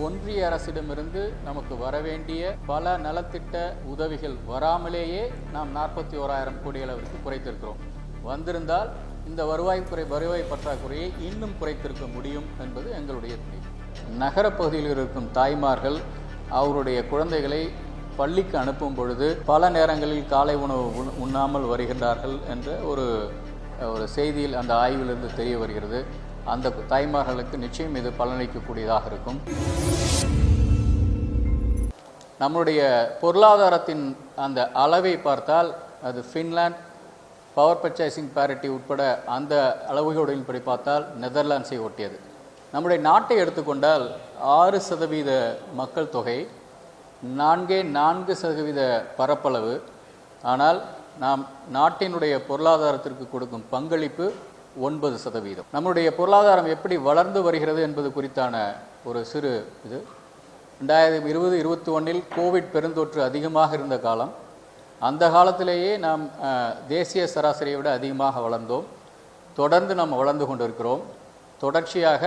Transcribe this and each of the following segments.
ஒன்றிய அரசிடமிருந்து நமக்கு வரவேண்டிய பல நலத்திட்ட உதவிகள் வராமலேயே நாம் நாற்பத்தி ஓராயிரம் கோடி அளவிற்கு குறைத்திருக்கிறோம். வந்திருந்தால் இந்த வருவாய் குறை வருவாய் பற்றாக்குறையை இன்னும் குறைத்திருக்க முடியும் என்பது எங்களுடைய துணை நகரப்பகுதியில் இருக்கும் தாய்மார்கள் அவருடைய குழந்தைகளை பள்ளிக்கு அனுப்பும் பொழுது பல நேரங்களில் காலை உணவு உண்- உண்ணாமல் வருகின்றார்கள் என்ற ஒரு ஒரு செய்தியில் அந்த ஆய்விலிருந்து தெரிய வருகிறது. அந்த தாய்மார்களுக்கு நிச்சயம் இது பலனளிக்கக்கூடியதாக இருக்கும். நம்முடைய பொருளாதாரத்தின் அந்த அளவை பார்த்தால் அது ஃபின்லாண்ட் பவர் பர்ச்சேசிங் பேரிட்டி உட்பட அந்த அளவுகளின்படி பார்த்தால் நெதர்லாண்ட்ஸை ஒட்டியது. நம்முடைய நாட்டை எடுத்துக்கொண்டால் ஆறு சதவீத மக்கள் தொகை நான்கே நான்கு சதவீத பரப்பளவு. ஆனால் நாம் நாட்டினுடைய பொருளாதாரத்திற்கு கொடுக்கும் பங்களிப்பு ஒன்பது சதவீதம். நம்முடைய பொருளாதாரம் எப்படி வளர்ந்து வருகிறது என்பது குறித்தான ஒரு சிறு இது. ரெண்டாயிரத்தி இருபது இருபத்தி ஒன்றில் கோவிட் பெருந்தொற்று அதிகமாக இருந்த காலம். அந்த காலத்திலேயே நாம் தேசிய சராசரியை விட அதிகமாக வளர்ந்தோம். தொடர்ந்து நாம் வளர்ந்து கொண்டிருக்கிறோம். தொடர்ச்சியாக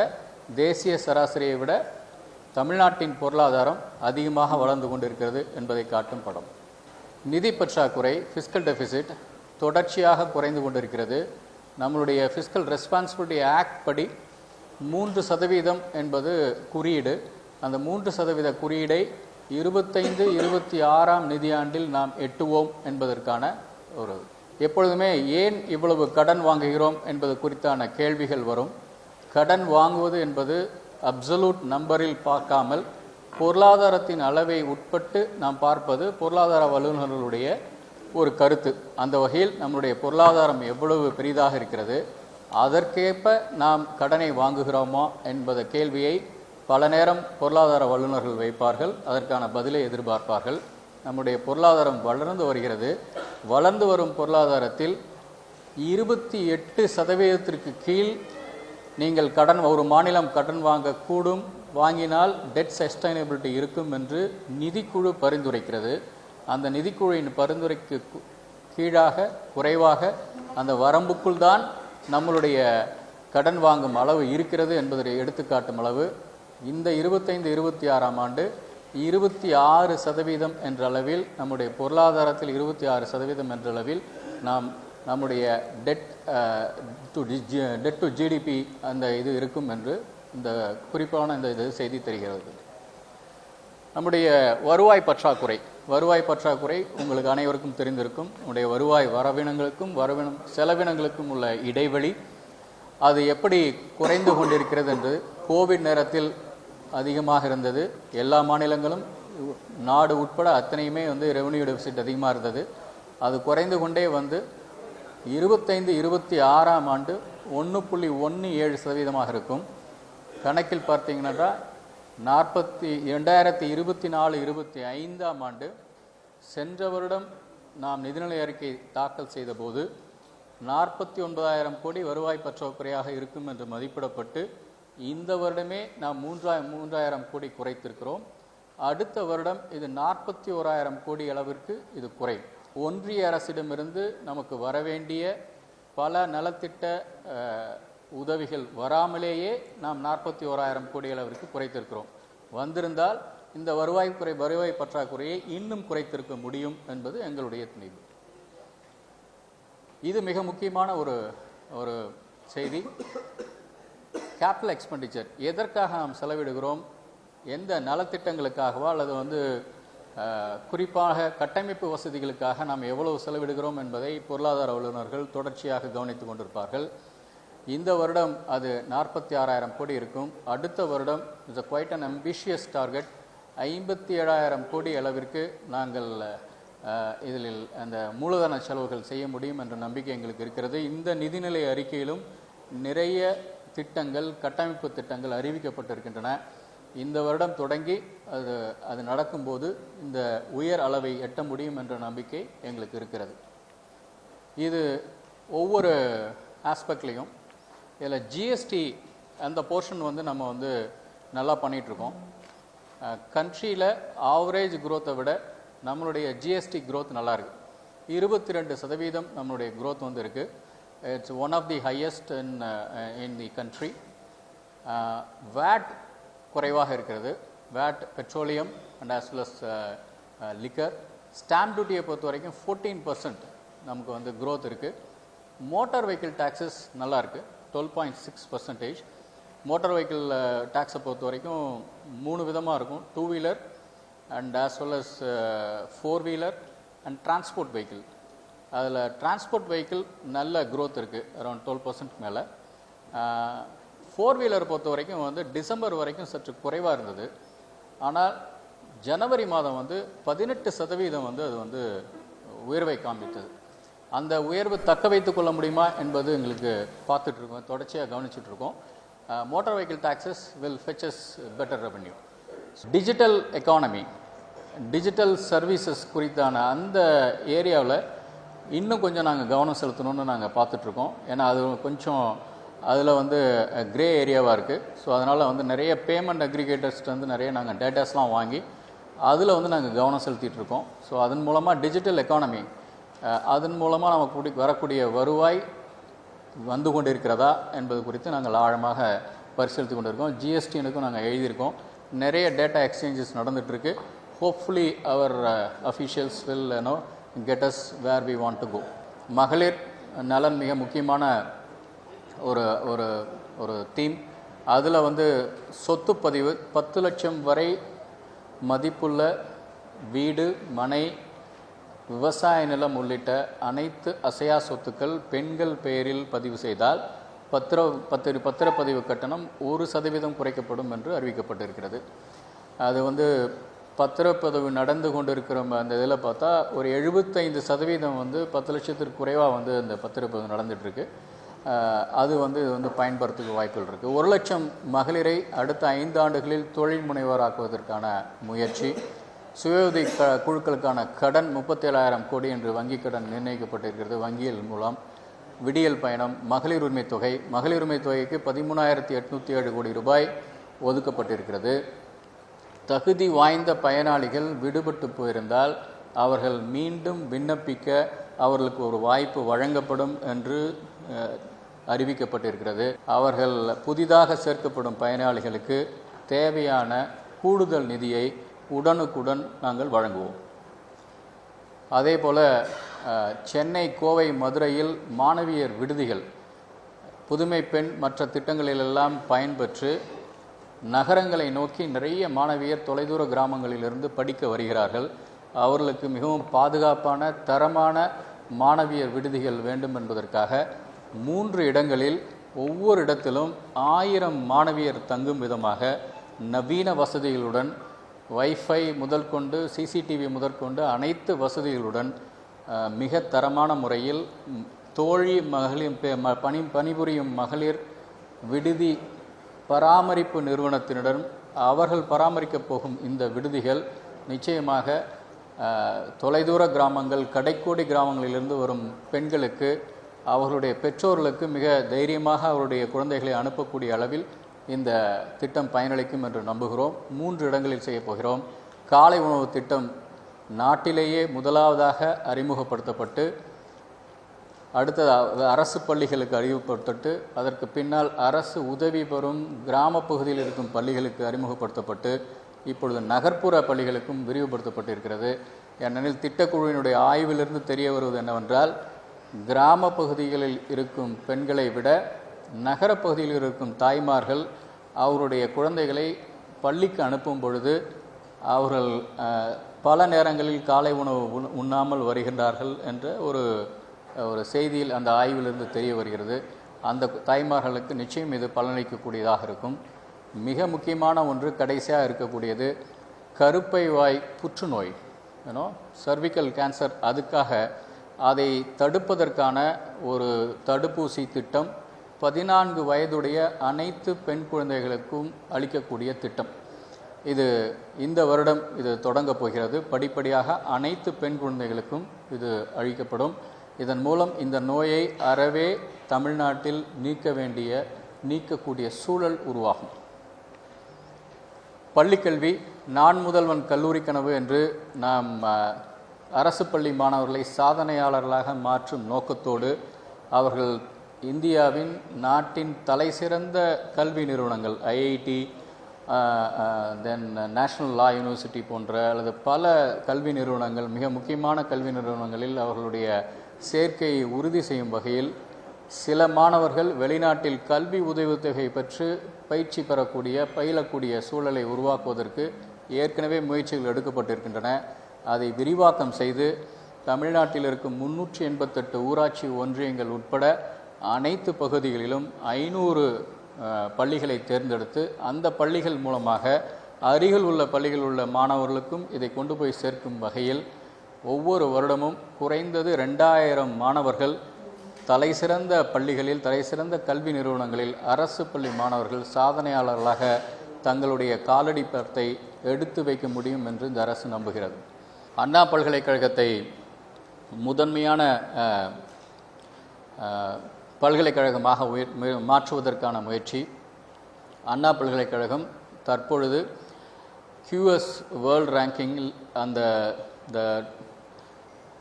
தேசிய சராசரியை விட தமிழ்நாட்டின் பொருளாதாரம் அதிகமாக வளர்ந்து கொண்டிருக்கிறது என்பதை காட்டும் படம். நிதி பற்றாக்குறை ஃபிஸ்கல் டெபிசிட் தொடர்ச்சியாக குறைந்து கொண்டிருக்கிறது. நம்மளுடைய ஃபிஸ்கல் ரெஸ்பான்சிபிலிட்டி ஆக்ட் படி மூன்று சதவீதம் என்பது குறியீடு. அந்த மூன்று சதவீத குறியீடை இருபத்தைந்து இருபத்தி ஆறாம் நிதியாண்டில் நாம் எட்டுவோம் என்பதற்கான ஒரு எப்பொழுதுமே ஏன் இவ்வளவு கடன் வாங்குகிறோம் என்பது குறித்தான கேள்விகள் வரும். கடன் வாங்குவது என்பது அப்சலூட் நம்பரில் பார்க்காமல் பொருளாதாரத்தின் அளவை உட்பட்டு நாம் பார்ப்பது பொருளாதார வல்லுநர்களுடைய ஒரு கருத்து. அந்த வகையில் நம்முடைய பொருளாதாரம் எவ்வளவு பெரிதாக இருக்கிறது அதற்கேற்ப நாம் கடனை வாங்குகிறோமா என்பத கேள்வியை பல நேரம் பொருளாதார வல்லுநர்கள் வைப்பார்கள். அதற்கான பதிலை எதிர்பார்ப்பார்கள். நம்முடைய பொருளாதாரம் வளர்ந்து வருகிறது. வளர்ந்து வரும் பொருளாதாரத்தில் இருபத்தி எட்டு சதவீதத்திற்கு கீழ் நீங்கள் கடன் ஒரு மாநிலம் கடன் வாங்கக்கூடும். வாங்கினால் டெட் சஸ்டைனபிலிட்டி இருக்கும் என்று நிதிக்குழு பரிந்துரைக்கிறது. அந்த நிதிக்குழுவின் பரிந்துரைக்கு கீழாக குறைவாக அந்த வரம்புக்குள் தான் நம்மளுடைய கடன் வாங்கும் அளவு இருக்கிறது என்பதை எடுத்துக்காட்டும் அளவு. இந்த இருபத்தைந்து இருபத்தி ஆறாம் ஆண்டு இருபத்தி ஆறு சதவீதம் என்ற அளவில் நம்முடைய பொருளாதாரத்தில் இருபத்தி ஆறு சதவீதம் என்ற அளவில் நாம் நம்முடைய debt to debt to GDP அந்த இது இருக்கும் என்று இந்த குறிப்பான இந்த இது செய்தி தெரிகிறது. நம்முடைய வருவாய் பற்றாக்குறை. வருவாய் பற்றாக்குறை உங்களுக்கு அனைவருக்கும் தெரிந்திருக்கும். உடைய வருவாய் வரவினங்களுக்கும் வரவினம் செலவினங்களுக்கும் உள்ள இடைவெளி. அது எப்படி குறைந்து கொண்டிருக்கிறது என்று கோவிட் நேரத்தில் அதிகமாக இருந்தது. எல்லா மாநிலங்களும் நாடு உட்பட அத்தனையுமே வந்து ரெவன்யூ டெபிசிட் அதிகமாக இருந்தது. அது குறைந்து கொண்டே வந்து இருபத்தைந்து இருபத்தி ஆறாம் ஆண்டு ஒன்று புள்ளி ஒன்று ஏழு சதவீதமாக இருக்கும். கணக்கில் பார்த்தீங்கன்னா நாற்பத்தி இரண்டாயிரத்தி இருபத்தி நாலு இருபத்தி ஐந்தாம் ஆண்டு சென்ற வருடம் நாம் நிதிநிலை அறிக்கை தாக்கல் செய்தபோது நாற்பத்தி ஒன்பதாயிரம் கோடி வருவாய் பற்றாக்குறையாக இருக்கும் என்று மதிப்பிடப்பட்டு இந்த வருடமே நாம் மூன்றாயிரம் மூன்றாயிரம் கோடி குறைத்திருக்கிறோம். அடுத்த வருடம் இது நாற்பத்தி ஓராயிரம் கோடி அளவிற்கு இது குறையும். ஒன்றிய அரசிடமிருந்து நமக்கு வரவேண்டிய பல நலத்திட்ட உதவிகள் வராமலேயே நாம் நாற்பத்தி ஓராயிரம் கோடி அளவிற்கு குறைத்திருக்கிறோம். வந்திருந்தால் இந்த வருவாய் குறை வருவாய் பற்றாக்குறையை இன்னும் குறைத்திருக்க முடியும் என்பது எங்களுடைய துணிவு இது மிக முக்கியமான ஒரு ஒரு செய்தி. கேபிட்டல் எக்ஸ்பெண்டிச்சர் எதற்காக நாம் செலவிடுகிறோம்? எந்த நலத்திட்டங்களுக்காகவா? அல்லது வந்து குறிப்பாக கட்டமைப்பு வசதிகளுக்காக நாம் எவ்வளவு செலவிடுகிறோம் என்பதை பொருளாதார வல்லுநர்கள் தொடர்ச்சியாக கவனித்துக் கொண்டிருப்பார்கள். இந்த வருடம் அது நாற்பத்தி ஆறாயிரம் கோடி இருக்கும். அடுத்த வருடம் is quite an ambitious target ஐம்பத்தி ஏழாயிரம் கோடி அளவிற்கு நாங்கள் இதில் அந்த மூலதன செலவுகள் செய்ய முடியும் என்ற நம்பிக்கை எங்களுக்கு இருக்கிறது. இந்த நிதிநிலை அறிக்கையிலும் நிறைய திட்டங்கள் கட்டமைப்பு திட்டங்கள் அறிவிக்கப்பட்டிருக்கின்றன. இந்த வருடம் தொடங்கி அது அது நடக்கும்போது இந்த உயர் அளவை எட்ட முடியும் என்ற நம்பிக்கை எங்களுக்கு இருக்கிறது. இது ஒவ்வொரு ஆஸ்பெக்ட்லேயும் இதில் ஜிஎஸ்டி அந்த போர்ஷன் வந்து நம்ம வந்து நல்லா பண்ணிகிட்ருக்கோம். கண்ட்ரியில் ஆவரேஜ் குரோத்தை விட நம்மளுடைய ஜிஎஸ்டி க்ரோத் நல்லா இருக்குது இருபத்தி ரெண்டு சதவீதம் நம்மளுடைய க்ரோத் வந்து இருக்குது it's one of the highest in in the country VAT குறைவாக இருக்கிறது. VAT petroleum and as well as liquor stamp டியூட்டியை பொறுத்த வரைக்கும் ஃபோர்டீன் பர்சன்ட் நமக்கு வந்து க்ரோத் இருக்குது மோட்டார் வெஹிக்கிள் டேக்ஸஸ் நல்லாயிருக்கு twelve point six percentage motor vehicle டேக்ஸை பொறுத்த வரைக்கும் மூணு விதமாக இருக்கும். Two wheeler and as well as four wheeler and transport vehicle அதில் டிரான்ஸ்போர்ட் வெஹிக்கிள் நல்ல க்ரோத் இருக்குது அரௌண்ட் டுவெல் பர்சன்ட் மேலே. ஃபோர் வீலர் பொறுத்த வரைக்கும் வந்து டிசம்பர் வரைக்கும் சற்று குறைவாக இருந்தது. ஆனால் ஜனவரி மாதம் வந்து பதினெட்டு சதவீதம் வந்து அது வந்து உயர்வை காண்பித்தது. அந்த உயர்வு தக்க வைத்துக் கொள்ள முடியுமா என்பது எங்களுக்கு பார்த்துட்டு இருக்கோம் தொடர்ச்சியாக கவனிச்சுட்டு இருக்கோம் motor vehicle taxes will fetches better revenue digital economy digital services குறித்தான அந்த ஏரியாவில் இன்னும் கொஞ்சம் நாங்கள் கவனம் செலுத்தணும்னு நாங்கள் பார்த்துட்ருக்கோம். ஏன்னா அது கொஞ்சம் அதில் வந்து கிரே ஏரியாவாக இருக்குது ஸோ அதனால் வந்து நிறைய பேமெண்ட் அக்ரிகேட்டர்ஸ்ட்டு வந்து நிறைய நாங்கள் டேட்டாஸ்லாம் வாங்கி அதில் வந்து நாங்கள் கவனம் செலுத்திட்டு இருக்கோம் ஸோ அதன் மூலமாக டிஜிட்டல் எக்கானமி அதன் மூலமாக நமக்கு கூடி வரக்கூடிய வருவாய் வந்து கொண்டிருக்கிறதா என்பது குறித்து நாங்கள் ஆழமாக பரிசீலித்து கொண்டிருக்கோம். ஜிஎஸ்டினுக்கும் நாங்கள் எழுதியிருக்கோம். நிறைய டேட்டா எக்ஸ்சேஞ்சஸ் நடந்துகிட்ருக்கு hopefully our officials will now get us where we want to go மகளிர் நலன் மிக முக்கியமான ஒரு ஒரு ஒரு தீம் அதில் வந்து சொத்து பதிவு பத்து லட்சம் வரை மதிப்புள்ள வீடு மனை விவசாய நிலம் உள்ளிட்ட அனைத்து அசையா சொத்துக்கள் பெண்கள் பெயரில் பதிவு செய்தால் பத்திர பத்திர பத்திரப்பதிவு கட்டணம் ஒரு சதவீதம் குறைக்கப்படும் என்று அறிவிக்கப்பட்டிருக்கிறது. அது வந்து பத்திரப்பதிவு நடந்து கொண்டிருக்கிற அந்த இதில் பார்த்தா ஒரு எழுபத்தைந்து சதவீதம் வந்து பத்து லட்சத்திற்கு குறைவாக வந்து அந்த பத்திரப்பதிவு நடந்துகிட்ருக்கு அது வந்து இது வந்து பயன்படுத்துக்கு வாய்ப்புகள் இருக்குது. ஒரு லட்சம் மகளிரை அடுத்த ஐந்து ஆண்டுகளில் தொழில் முனைவோராக்குவதற்கான முயற்சி. சுயோதி க குழுக்களுக்கான கடன் முப்பத்தேழாயிரம் கோடி என்று வங்கிக் கடன் நிர்ணயிக்கப்பட்டிருக்கிறது. வங்கியின் மூலம் விடியல் பயணம் மகளிர் உரிமை தொகை மகளிர் உரிமை தொகைக்கு பதிமூணாயிரத்தி எட்நூற்றி ஏழு கோடி ரூபாய் ஒதுக்கப்பட்டிருக்கிறது. தகுதி வாய்ந்த பயனாளிகள் விடுபட்டு போயிருந்தால் அவர்கள் மீண்டும் விண்ணப்பிக்க அவர்களுக்கு ஒரு வாய்ப்பு வழங்கப்படும் என்று அறிவிக்கப்பட்டிருக்கிறது. அவர்கள் புதிதாக சேர்க்கப்படும் பயனாளிகளுக்கு தேவையான கூடுதல் நிதியை உடனுக்குடன் நாங்கள் வழங்குவோம். அதே போல் சென்னை கோவை மதுரையில் மாணவியர் விடுதிகள் புதுமை பெண் மற்ற திட்டங்களிலெல்லாம் பயன்பெற்று நகரங்களை நோக்கி நிறைய மாணவியர் தொலைதூர கிராமங்களிலிருந்து படிக்க வருகிறார்கள். அவர்களுக்கு மிகவும் பாதுகாப்பான தரமான மாணவியர் விடுதிகள் வேண்டும் என்பதற்காக மூன்று இடங்களில் ஒவ்வொரு இடத்திலும் ஆயிரம் மாணவியர் தங்கும் விதமாக நவீன வசதிகளுடன் வைஃபை முதல் கொண்டு சிசிடிவி முதற்கொண்டு அனைத்து வசதிகளுடன் மிக தரமான முறையில் தோழி மகளிர் பெ- ம- பணி பணிபுரியும் மகளிர் விடுதி பராமரிப்பு நிறுவனத்தினரிடம் அவர்கள் பராமரிக்கப் போகும் இந்த விடுதிகள் நிச்சயமாக தொலைதூர கிராமங்கள் கடைக்கோடி கிராமங்களிலிருந்து வரும் பெண்களுக்கு அவர்களுடைய பெற்றோர்களுக்கு மிக தைரியமாக அவருடைய குழந்தைகளை அனுப்பக்கூடிய அளவில் இந்த திட்டம் பயனளிக்கும் என்று நம்புகிறோம். மூன்று இடங்களில் செய்யப்போகிறோம் காலை உணவு திட்டம் நாட்டிலேயே முதலாவதாக அறிமுகப்படுத்தப்பட்டு அடுத்தது அரசு பள்ளிகளுக்கு அறிமுகப்படுத்தப்பட்டு அதற்கு பின்னால் அரசு உதவி பெறும் கிராம பகுதியில் இருக்கும் பள்ளிகளுக்கு அறிமுகப்படுத்தப்பட்டு இப்பொழுது நகர்ப்புற பள்ளிகளுக்கும் விரிவுபடுத்தப்பட்டிருக்கிறது. ஏனெனில் திட்டக்குழுவினுடைய ஆய்விலிருந்து தெரிய வருவது என்னவென்றால் கிராம பகுதிகளில் இருக்கும் பெண்களை விட நகரப்பகுதியில் இருக்கும் தாய்மார்கள் அவருடைய குழந்தைகளை பள்ளிக்கு அனுப்பும் பொழுது அவர்கள் பல நேரங்களில் காலை உணவு உண்- உண்ணாமல் வருகின்றார்கள் என்ற ஒரு ஒரு செய்தியில் அந்த ஆய்விலிருந்து தெரிய வருகிறது. அந்த தாய்மார்களுக்கு நிச்சயம் இது பலனளிக்கக்கூடியதாக இருக்கும். மிக முக்கியமான ஒன்று கடைசியாக இருக்கக்கூடியது கருப்பை வாய் புற்றுநோய் ஏன்னோ சர்விக்கல் கேன்சர் அதுக்காக அதை தடுப்பதற்கான ஒரு தடுப்பூசி திட்டம் பதினான்கு வயதுடைய அனைத்து பெண் குழந்தைகளுக்கும் அளிக்கக்கூடிய திட்டம். இது இந்த வருடம் இது தொடங்கப் போகிறது. படிப்படியாக அனைத்து பெண் குழந்தைகளுக்கும் இது அளிக்கப்படும். இதன் மூலம் இந்த நோயை அறவே தமிழ்நாட்டில் நீக்க வேண்டிய நீக்கக்கூடிய சூழல் உருவாகும். பள்ளிக்கல்வி நான் முதல்வன் கல்லூரி கனவு என்று நாம் அரசு பள்ளி மாணவர்களை சாதனையாளர்களாக மாற்றும் நோக்கத்தோடு அவர்கள் இந்தியாவின் நாட்டின் தலைசிறந்த கல்வி நிறுவனங்கள் IIT then National Law University போன்ற அல்லது பல கல்வி நிறுவனங்கள் மிக முக்கியமான கல்வி நிறுவனங்களில் அவர்களுடைய சேர்க்கையை உறுதி செய்யும் வகையில் சில மாணவர்கள் வெளிநாட்டில் கல்வி உதவித்தொகை பெற்று பயிற்சி பெறக்கூடிய பயிலக்கூடிய சூழலை உருவாக்குவதற்கு ஏற்கனவே முயற்சிகள் எடுக்கப்பட்டிருக்கின்றன. அதை விரிவாக்கம் செய்து தமிழ்நாட்டில் இருக்கும் முன்னூற்றி எண்பத்தெட்டு ஊராட்சி ஒன்றியங்கள் உட்பட அனைத்து பகுதிகளிலும் ஐநூறு பள்ளிகளை தேர்ந்தெடுத்து அந்த பள்ளிகள் மூலமாக அருகில் உள்ள பள்ளிகளில் உள்ள மாணவர்களுக்கும் இதை கொண்டு போய் சேர்க்கும் வகையில் ஒவ்வொரு வருடமும் குறைந்தது ரெண்டாயிரம் மாணவர்கள் தலைசிறந்த பள்ளிகளில் தலைசிறந்த கல்வி நிறுவனங்களில் அரசு பள்ளி மாணவர்கள் சாதனையாளர்களாக தங்களுடைய காலடிப்பத்தை எடுத்து வைக்க முடியும் என்று இந்த அரசு நம்புகிறது. அண்ணா பல்கலைக்கழகத்தை முதன்மையான பல்கலைக்கழகமாக உயர் மாற்றுவதற்கான முயற்சி. அண்ணா பல்கலைக்கழகம் தற்பொழுது கியூஎஸ் வேர்ல்ட் ரேங்கிங்கில் அந்த த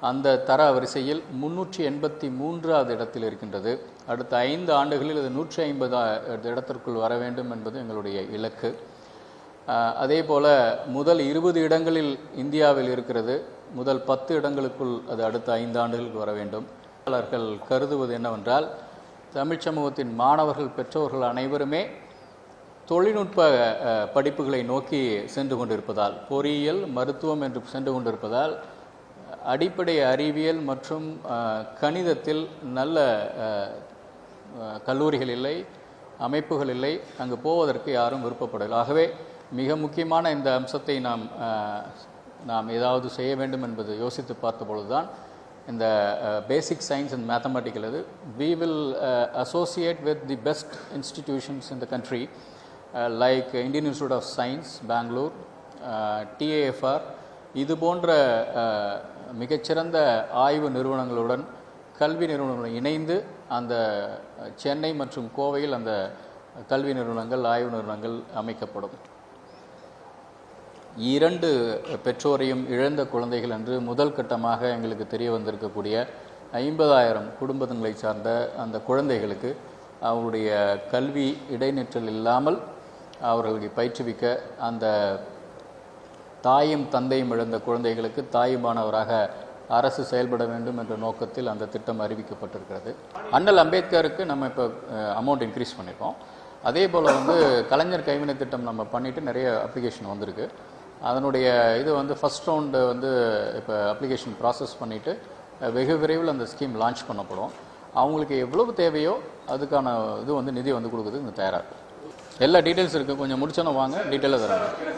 அந்த தர வரிசையில் முன்னூற்றி எண்பத்தி மூன்றாவது இடத்தில் இருக்கின்றது. அடுத்த ஐந்து ஆண்டுகளில் அது நூற்றி ஐம்பது இடத்திற்குள் வர வேண்டும் என்பது எங்களுடைய இலக்கு. அதே போல முதல் இருபது இடங்களில் இந்தியாவில் இருக்கிறது. முதல் பத்து இடங்களுக்குள் அது அடுத்த ஐந்து ஆண்டுகளுக்கு வர வேண்டும். கருதுவது என்னவென்றால் தமிழ் சமூகத்தின் மாணவர்கள் பெற்றோர்கள் அனைவருமே தொழில்நுட்ப படிப்புகளை நோக்கி சென்று கொண்டிருப்பதால் பொறியியல் மருத்துவம் என்று சென்று கொண்டிருப்பதால் அடிப்படை அறிவியல் மற்றும் கணிதத்தில் நல்ல கல்லூரிகள் இல்லை அமைப்புகள் இல்லை அங்கு போவதற்கு யாரும் விருப்பப்படவில்லை. ஆகவே மிக முக்கியமான இந்த அம்சத்தை நாம் நாம் ஏதாவது செய்ய வேண்டும் என்பது யோசித்து பார்த்த பொழுதுதான் இந்த பேசிக் சயின்ஸ் அண்ட் மேத்தமெட்டிக்கல் இது. We will associate with the best institutions in the country like Indian Institute of Science Bangalore TIFR இது போன்ற uh, மிகச்சிறந்த ஆய்வு நிறுவனங்களுடன் கல்வி நிறுவனங்களுடன் இணைந்து அந்த uh, சென்னை மற்றும் கோவையில் அந்த கல்வி நிறுவனங்கள் ஆய்வு நிறுவனங்கள் அமைக்கப்படும். இரண்டு பெற்றோரையும் இழந்த குழந்தைகள் என்று முதல் கட்டமாக எங்களுக்கு தெரிய வந்திருக்கக்கூடிய ஐம்பதாயிரம் குடும்பங்களை சார்ந்த அந்த குழந்தைகளுக்கு அவருடைய கல்வி இடைநிற்றல் இல்லாமல் அவர்களுக்கு பயிற்றுவிக்க அந்த தாயும் தந்தையும் இழந்த குழந்தைகளுக்கு தாயுமானவராக அரசு செயல்பட வேண்டும் என்ற நோக்கத்தில் அந்த திட்டம் அறிவிக்கப்பட்டிருக்கிறது. அண்ணல் அம்பேத்கருக்கு நம்ம இப்போ அமௌண்ட் இன்க்ரீஸ் பண்ணியிருக்கோம் அதே போல் வந்து கலைஞர் கைவினை திட்டம் நம்ம பண்ணிட்டு நிறைய அப்ளிகேஷன் வந்திருக்கு. அதனுடைய இது வந்து ஃபஸ்ட் ரவுண்டு வந்து இப்போ அப்ளிகேஷன் ப்ராசஸ் பண்ணிவிட்டு வெகு விரைவில் அந்த ஸ்கீம் லான்ச் பண்ணப்படும். அவங்களுக்கு எவ்வளவு தேவையோ அதுக்கான இது வந்து நிதி வந்து கொடுக்குறதுக்கு இந்த தயாராக எல்லா டீட்டெயில்ஸ் இருக்குது கொஞ்சம் முடிச்சோன்னா வாங்க டீட்டெயிலாக தராங்க